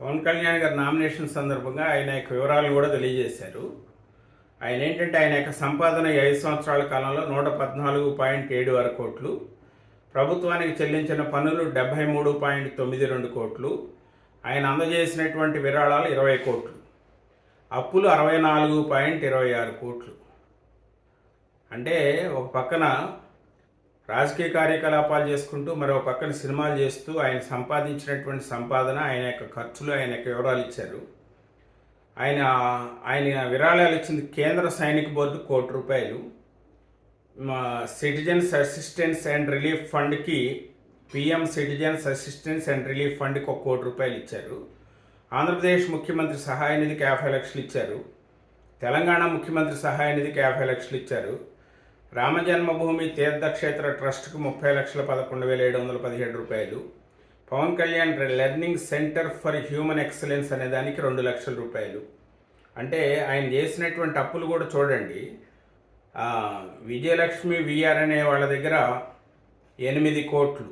పవన్ కళ్యాణ్ గారి నామినేషన్ సందర్భంగా ఆయన యొక్క వివరాలు కూడా తెలియజేశారు. ఆయన ఏంటంటే ఆయన యొక్క సంపాదన ఐదు సంవత్సరాల కాలంలో నూట పద్నాలుగు పాయింట్ ఏడు ఆరు కోట్లు ప్రభుత్వానికి చెల్లించిన పన్నులు డెబ్బై మూడు పాయింట్ తొమ్మిది రెండు కోట్లు ఆయన అందజేసినటువంటి విరాళాలు ఇరవై కోట్లు అప్పులు అరవై నాలుగు పాయింట్ ఇరవై ఆరు కోట్లు. అంటే ఒక పక్కన రాజకీయ కార్యకలాపాలు చేసుకుంటూ మరో పక్కన సినిమాలు చేస్తూ ఆయన సంపాదించినటువంటి సంపాదన ఆయన యొక్క ఖర్చులు ఆయన యొక్క వివరాలు ఇచ్చారు. ఆయన ఆయన విరాళాలు ఇచ్చింది కేంద్ర సైనిక బోర్డు కోటి రూపాయలు. Citizens assistance and relief ఫండ్కి PM citizens assistance and relief ఫండ్కి ఒక కోటి రూపాయలు ఇచ్చారు. ఆంధ్రప్రదేశ్ ముఖ్యమంత్రి సహాయ నిధికి యాభై లక్షలు ఇచ్చారు. తెలంగాణ ముఖ్యమంత్రి సహాయ నిధికి యాభై లక్షలు ఇచ్చారు. రామజన్మభూమి తీర్థక్షేత్ర ట్రస్ట్కు ముప్పై లక్షల పదకొండు వేల ఏడు వందల పదిహేడు రూపాయలు. Pawan Kalyan learning centre for human excellence అనే దానికి రెండు లక్షల రూపాయలు. అంటే ఆయన చేసినటువంటి అప్పులు కూడా చూడండి. విజయలక్ష్మి విఆర్ అనే వాళ్ళ దగ్గర ఎనిమిది కోట్లు.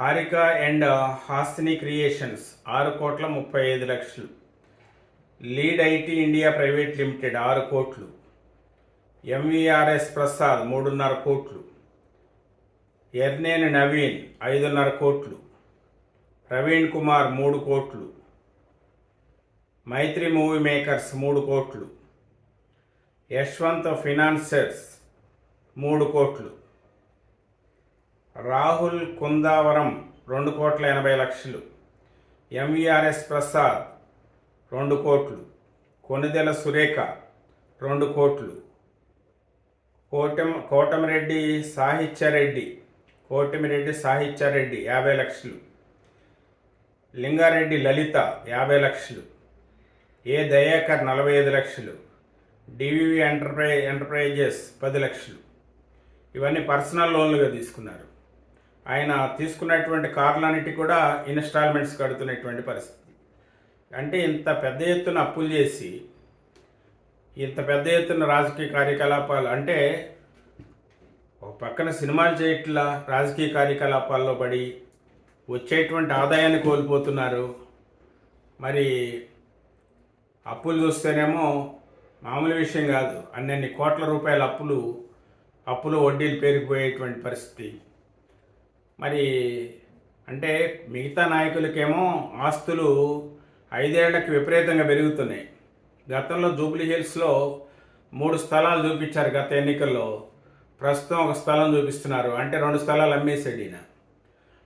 హారిక అండ్ హాస్ని క్రియేషన్స్ ఆరు కోట్ల ముప్పై ఐదు లక్షలు. Lead IT India private limited ఆరు కోట్లు. ఎంవీఆర్ఎస్ ప్రసాద్ మూడున్నర కోట్లు. ఎర్నేని నవీన్ ఐదున్నర కోట్లు. ప్రవీణ్ కుమార్ మూడు కోట్లు. మైత్రి మూవీ మేకర్స్ మూడు కోట్లు. యశ్వంత్ ఫినాన్సర్స్ మూడు కోట్లు. రాహుల్ కుందావరం రెండు కోట్ల ఎనభై లక్షలు. ఎంవీఆర్ఎస్ ప్రసాద్ రెండు కోట్లు. కొనిదెల సురేఖ రెండు కోట్లు. కోటం కోటమిరెడ్డి సాహిత్యారెడ్డి కోటమిరెడ్డి సాహిత్యారెడ్డి యాభై లక్షలు. లింగారెడ్డి లలిత యాభై లక్షలు. ఏ దయాకర్ నలభై ఐదు లక్షలు. డివివి ఎంటర్ప్రై ఎంటర్ప్రైజెస్ పది లక్షలు. ఇవన్నీ పర్సనల్ లోన్లుగా తీసుకున్నారు. ఆయన తీసుకున్నటువంటి కార్లన్నిటి కూడా ఇన్స్టాల్మెంట్స్ కడుతున్నటువంటి పరిస్థితి. అంటే ఇంత పెద్ద ఎత్తున అప్పులు చేసి ఇంత పెద్ద ఎత్తున రాజకీయ కార్యకలాపాలు అంటే ఒక పక్కన సినిమాలు చేయట్లా రాజకీయ కార్యకలాపాల్లో పడి వచ్చేటువంటి ఆదాయాన్ని కోల్పోతున్నారు. మరి అప్పులు చూస్తేనేమో మామూలు విషయం కాదు. అన్నన్ని కోట్ల రూపాయల అప్పులు అప్పులు వడ్డీలు పేరుకుపోయేటువంటి పరిస్థితి. మరి అంటే మిగతా నాయకులకేమో ఆస్తులు ఐదేళ్ళకు విపరీతంగా పెరుగుతున్నాయి. గతంలో జూబ్లీ హిల్స్లో మూడు స్థలాలు చూపించారు గత ఎన్నికల్లో. ప్రస్తుతం ఒక స్థలం చూపిస్తున్నారు. అంటే రెండు స్థలాలు అమ్మేసాడు ఈయన.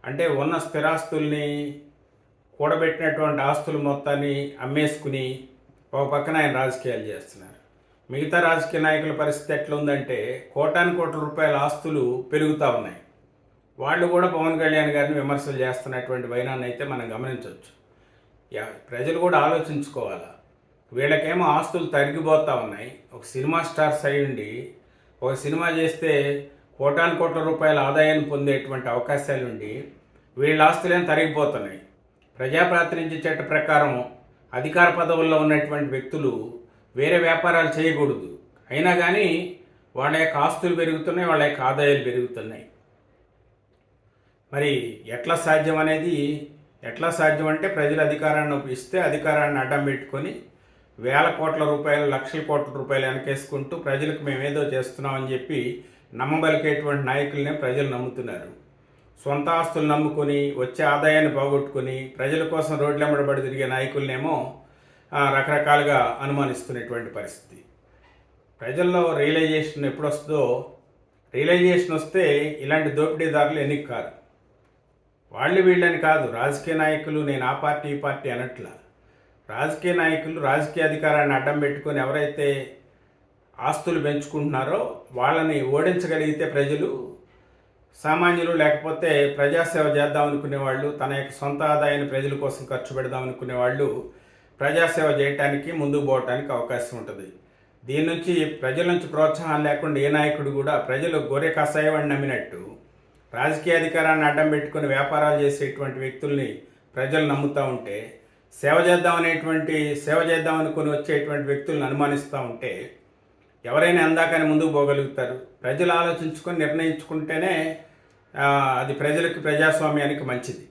అంటే ఉన్న స్థిరాస్తుల్ని కూడబెట్టినటువంటి ఆస్తులు మొత్తాన్ని అమ్మేసుకుని ఒక పక్కన ఆయన రాజకీయాలు చేస్తున్నారు. మిగతా రాజకీయ నాయకుల పరిస్థితి ఎట్లా ఉందంటే కోటాను కోట్ల రూపాయల ఆస్తులు పెరుగుతూ ఉన్నాయి. వాళ్ళు కూడా పవన్ కళ్యాణ్ గారిని విమర్శలు చేస్తున్నటువంటి వైనాన్ని అయితే మనం గమనించవచ్చు. ప్రజలు కూడా ఆలోచించుకోవాలి? వీళ్ళకేమో ఆస్తులు తరిగిపోతూ ఉన్నాయి. ఒక సినిమా స్టార్స్ అయి ఉండి ఒక సినిమా చేస్తే కోటాను కోట్ల రూపాయల ఆదాయాన్ని పొందేటువంటి అవకాశాలు ఉండి వీళ్ళ ఆస్తులేం తరిగిపోతున్నాయి. ప్రజాప్రాతినిధ్య చట్ట ప్రకారం అధికార పదవుల్లో ఉన్నటువంటి వ్యక్తులు వేరే వ్యాపారాలు చేయకూడదు. అయినా కానీ వాళ్ళ యొక్క ఆస్తులు పెరుగుతున్నాయి వాళ్ళ యొక్క ఆదాయాలు పెరుగుతున్నాయి. మరి ఎట్లా సాధ్యం అనేది ఎట్లా సాధ్యం అంటే ప్రజలు అధికారాన్ని ఇస్తే అధికారాన్ని అడ్డం పెట్టుకొని వేల కోట్ల రూపాయలు లక్షల కోట్ల రూపాయలు వెనకేసుకుంటూ ప్రజలకు మేమేదో చేస్తున్నామని చెప్పి నమ్మబలికేటువంటి నాయకులనే ప్రజలు నమ్ముతున్నారు. సొంత ఆస్తులు నమ్ముకొని వచ్చే ఆదాయాన్ని పోగొట్టుకొని ప్రజల కోసం రోడ్లెంబడబడి తిరిగే నాయకులనేమో రకరకాలుగా అనుమానిస్తున్నటువంటి పరిస్థితి. ప్రజల్లో రియలైజేషన్ ఎప్పుడు వస్తుందో రియలైజేషన్ వస్తే ఇలాంటి దోపిడీదారులు ఎన్నిక కాదు వాళ్ళు వీళ్ళని కాదు రాజకీయ నాయకులు నేను ఆ పార్టీ ఈ పార్టీ అనట్లా. రాజకీయ నాయకులు రాజకీయ అధికారాన్ని అడ్డం పెట్టుకొని ఎవరైతే ఆస్తులు పెంచుకుంటున్నారో వాళ్ళని ఓడించగలిగితే ప్రజలు సామాన్యులు లేకపోతే ప్రజాసేవ చేద్దాం అనుకునే వాళ్ళు తన యొక్క సొంత ఆదాయాన్ని ప్రజల కోసం ఖర్చు పెడదాం అనుకునే వాళ్ళు ప్రజాసేవ చేయటానికి ముందుకు పోవటానికి అవకాశం ఉంటుంది. దీని నుంచి ప్రజల నుంచి ప్రోత్సాహం లేకుండా ఏ నాయకుడు కూడా ప్రజలు గొర్రె కషాయవాడిని నమ్మినట్టు. రాజకీయ అధికారాన్ని అడ్డం పెట్టుకుని వ్యాపారాలు చేసేటువంటి వ్యక్తుల్ని ప్రజలు నమ్ముతూ ఉంటే సేవ చేద్దామనేటువంటి సేవ చేద్దాం అనుకుని వచ్చేటువంటి వ్యక్తులను అనుమానిస్తూ ఉంటే ఎవరైనా అందాకని ముందుకు పోగలుగుతారు. ప్రజలు ఆలోచించుకొని నిర్ణయించుకుంటేనే అది ప్రజలకు ప్రజాస్వామ్యానికి మంచిది.